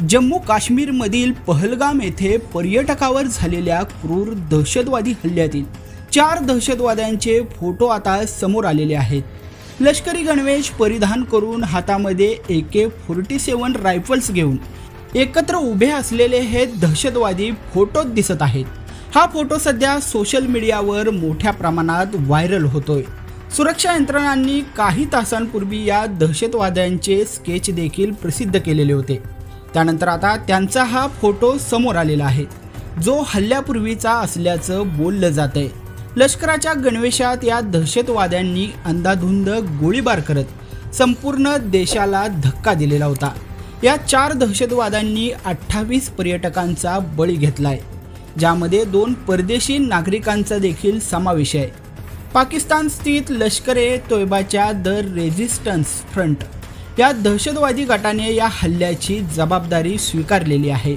जम्मू काश्मीरमधील पहलगाम येथे पर्यटकावर झालेल्या क्रूर दहशतवादी हल्ल्यातील चार दहशतवाद्यांचे फोटो आता समोर आलेले आहेत. लष्करी गणवेश परिधान करून हातामध्ये ए के फोर्टी सेवन रायफल्स घेऊन एकत्र उभे असलेले हे दहशतवादी फोटोत दिसत आहेत. हा फोटो सध्या सोशल मीडियावर मोठ्या प्रमाणात व्हायरल होतोय. सुरक्षा यंत्रणांनी काही तासांपूर्वी या दहशतवाद्यांचे स्केच देखील प्रसिद्ध केलेले होते. त्यानंतर आता त्यांचा हा फोटो समोर आलेला आहे. जो हल्ल्यापूर्वीचा असल्याचं बोललं जात आहे लष्कराच्या गणवेशात या दहशतवाद्यांनी अंधाधुंद गोळीबार करत संपूर्ण देशाला धक्का दिलेला होता. या चार दहशतवाद्यांनी अठ्ठावीस पर्यटकांचा बळी घेतलाय. ज्यामध्ये दोन परदेशी नागरिकांचा देखील समावेश आहे. पाकिस्तान स्थित लष्कर ए तोयबाच्या द रेझिस्टन्स फ्रंट त्या दहशतवादी गटाने या हल्ल्याची जबाबदारी स्वीकारलेली आहे.